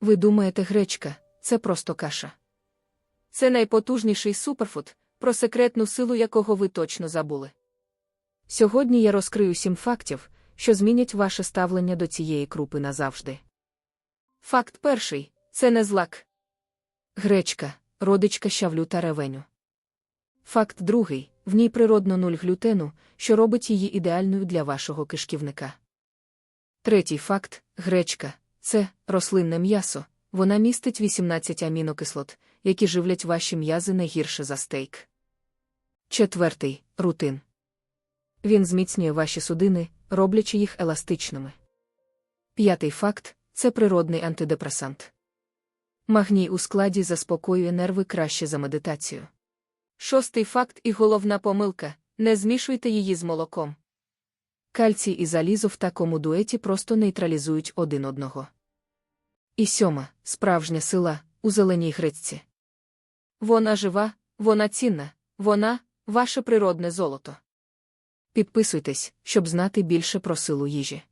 Ви думаєте, гречка це просто каша. Це найпотужніший суперфуд, про секретну силу якого ви точно забули. Сьогодні я розкрию сім фактів, що змінять ваше ставлення до цієї крупи назавжди. Факт перший це не злак. Гречка, родичка щавлю та ревеню. Факт другий в ній природно нуль глютену, що робить її ідеальною для вашого кишківника. Третій факт гречка це рослинне м'ясо. Вона містить 18 амінокислот, які живлять ваші м'язи не гірше за стейк. Четвертий рутин. Він зміцнює ваші судини, роблячи їх еластичними. П'ятий факт це природний антидепресант. Магній у складі заспокоює нерви краще за медитацію. Шостий факт і головна помилка не змішуйте її з молоком. Кальцій і залізо в такому дуеті просто нейтралізують один одного. І сьома справжня сила у зеленій гречці. Вона жива, вона цінна, вона ваше природне золото. Підписуйтесь, щоб знати більше про силу їжі.